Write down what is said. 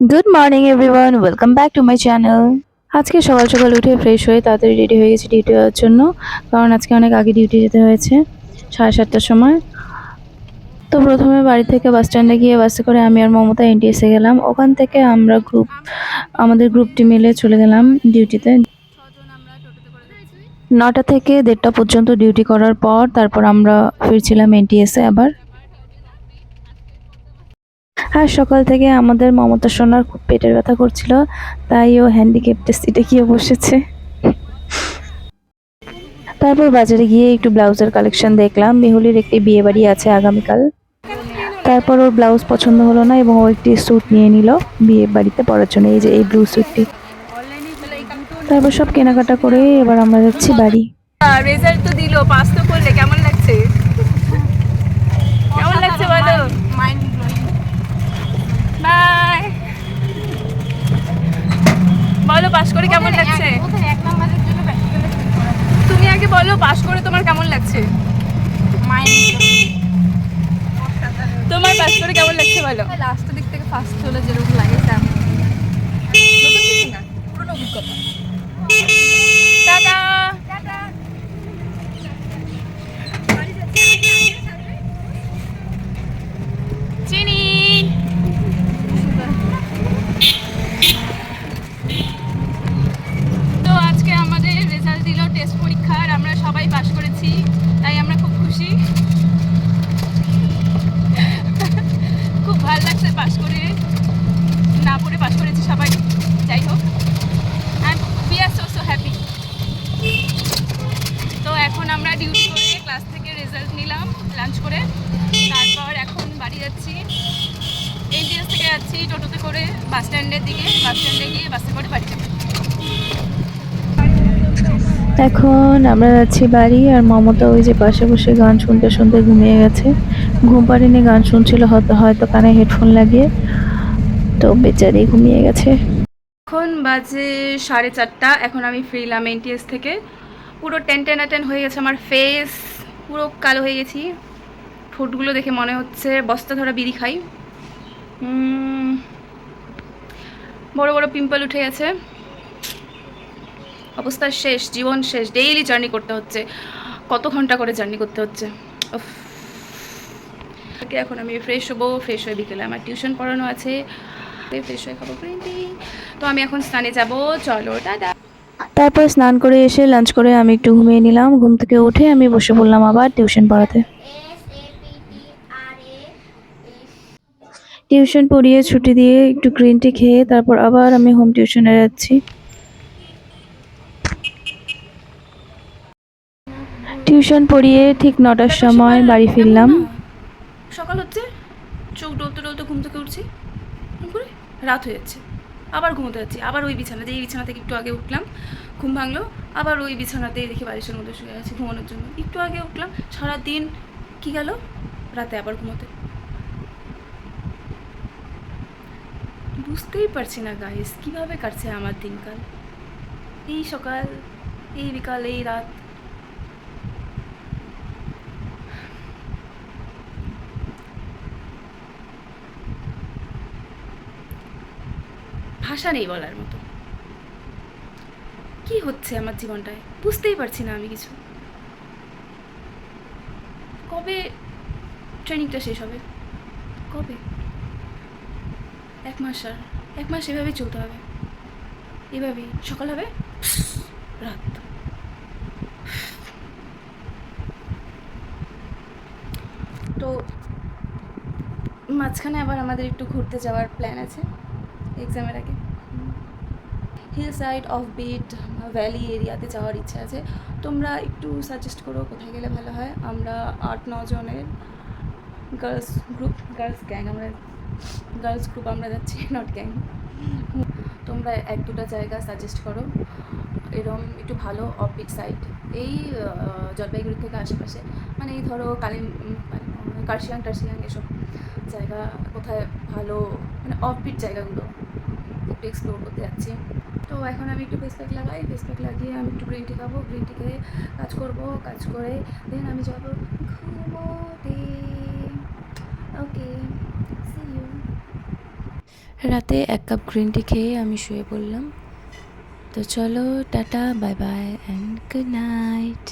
Good morning everyone welcome back to my channel আজকে সকাল সকাল উঠে ফ্রেশ হয়ে তাড়াতাড়ি রেডি হয়ে গেছি ডিউটি যাওয়ার জন্য, কারণ আজকে অনেক আগে ডিউটি যেতে হয়েছে, সাড়ে সাতটার সময়। তো প্রথমে বাড়ি থেকে বাস স্ট্যান্ডে গিয়ে বাসে করে আমি আর মমতা এনটিএসে গেলাম। ওখান থেকে আমরা গ্রুপ আমাদের গ্রুপটি মিলে চলে গেলাম ডিউটিতে নটা থেকে দেড়টা পর্যন্ত ডিউটি করার পর তারপর আমরা ফিরছিলাম এনটিএসে আবার। আর সকাল থেকে আমাদের মমতা সোনার খুব পেটের ব্যথা করছিল, তাই ও হ্যান্ডিক্যাপ্টের সিটে গিয়ে বসেছে। তারপর বাজারে গিয়ে একটু ব্লাউজের কালেকশন দেখলাম, মেহুলির একটি বিয়ে বাড়ি আছে আগামীকাল। তারপর ওর ব্লাউজ পছন্দ হলো না এবং ও একটি স্যুট নিয়ে নিল বিয়ে বাড়িতে পরার জন্য, এই যে এই ব্লু স্যুটটি তারপর সব কেনাকাটা করে এবার আমরা যাচ্ছি বাড়ি। রেজাল্ট তো দিলো পাস তো করলে, কেমন লাগছে? করে কেমন লাগছে? তুমি আগে বলো পাশ করে তোমার কেমন লাগছে? তোমার পাশ করে কেমন লাগছে বলো? লাস্টের দিক থেকে ফার্স্ট চলে যেরকম লাগে তেমন নতুন কিছু না পুরোনো অভিজ্ঞতা টাটা চিনি তো আজকে আমাদের রেজাল্ট দিল টেস্ট পরীক্ষার আমরা সবাই পাশ করেছি, তাই আমরা খুব খুশি। খুব ভালো লাগছে পাশ করে। না পড়ে পাশ করেছি সবাই, যাই হোক। And we are so so happy তো এখন আমরা ডিউটি করে ক্লাস থেকে রেজাল্ট নিলাম লাঞ্চ করে। তারপর এখন বাড়ি যাচ্ছি। এনটিএস থেকে যাচ্ছি টোটোতে করে বাস স্ট্যান্ডের দিকে। বাস স্ট্যান্ডে গিয়ে বাসে করে বাড়ি যাব। এখন আমরা যাচ্ছি বাড়ি আর মমতা ওই যে পাশে বসে গান শুনতে শুনতে ঘুমিয়ে গেছে। ঘুম পাড়িনি, গান শুনছিল, হয়তো হয়তো কানে হেডফোন লাগিয়ে। তো বেচারি ঘুমিয়ে গেছে। এখন বাজে সাড়ে চারটা, এখন আমি ফিরলাম এনটিএস থেকে। পুরো টেন টেন টেন হয়ে গেছে আমার ফেস পুরো কালো হয়ে গেছি। ঠোঁটগুলো দেখে মনে হচ্ছে বস্তা ধরা বিড়ি খাই। বড় বড় পিম্পল উঠে গেছে। অবস্থা শেষ, জীবন শেষ ডেইলি জার্নি করতে হচ্ছে। কত ঘণ্টা করে জার্নি করতে হচ্ছে? এখন আমি ফ্রেশ হব ফ্রেশ হয়ে বিকেলে আমার টিউশন পড়ানো আছে। ফ্রেশ হয়ে খাব তো আমি এখন স্নানে যাব, চলো দাদা তারপর স্নান করে এসে লাঞ্চ করে আমি একটু ঘুমিয়ে নিলাম। ঘুম থেকে উঠে আমি বসে পড়লাম আবার টিউশন পড়াতে। টিউশন পড়িয়ে ছুটি দিয়ে একটু গ্রিন টি খেয়ে তারপর আবার আমি হোম টিউশনে যাচ্ছি। টিউশন পড়িয়ে ঠিক নটার সময় বাড়ি ফিরলাম। সকাল হচ্ছে? চোখ ডলতে ডলতে ঘুম থেকে উঠছি। করে রাত হয়ে যাচ্ছে। আবার ঘুমোতে যাচ্ছি। আবার ওই বিছানা যে এই বিছানা থেকে একটু আগে উঠলাম। ঘুম ভাঙলো। আবার ওই বিছানাতেই দেখি বালিশের মধ্যে শুয়ে আছি ঘুমানোর জন্য। একটু আগে উঠলাম। সারা দিন কি গেল? রাতে আবার ঘুমোতে। বুঝতেই পারছি না গাইস কীভাবে কাটছে আমার দিনকাল। এই সকাল এই বিকাল এই রাত। ভাষা নেই বলার মতো। কি হচ্ছে আমার জীবনটায়? বুঝতেই পারছি না আমি কিছু। কবে ট্রেনিংটা শেষ হবে? কবে? এক মাস আর, এক মাস এভাবেই চলতে হবে। এভাবেই। সকাল হবে? রাত। তো মাঝখানে আবার আমাদের একটু ঘুরতে যাওয়ার প্ল্যান আছে। এক্সামের আগে। Hill side offbeat valley এরিয়াতে যাওয়ার ইচ্ছা আছে। তোমরা একটু সাজেস্ট করো কোথায় গেলে ভালো হয়। আমরা আট, ন জনের গার্লস গ্রুপ গার্লস গ্যাং আমরা গার্লস গ্রুপ আমরা যাচ্ছি নট গ্যাং তোমরা এক, দুটো জায়গা সাজেস্ট করো। এরম একটু ভালো অফবিট সাইড এই জলপাইগুড়ি থেকে আশেপাশে। মানে এই ধরো কালিম- কার্শিয়াং টার্শিয়াং এসব জায়গা কোথায় ভালো মানে অফবিট জায়গাগুলো। একটু এক্সপ্লোর করতে যাচ্ছি। তো এখন আমি একটু ফেস প্যাক লাগাই ফেস প্যাক লাগিয়ে আমি একটু গ্রিন টি খাব। গ্রিন টি খেয়ে কাজ করব, কাজ করে দেন আমি যাব ঘুমোতে। ওকে সি ইউ রাতে এক কাপ গ্রিন টি খেয়ে আমি শুয়ে পড়লাম। তো চলো, tata bye bye and good night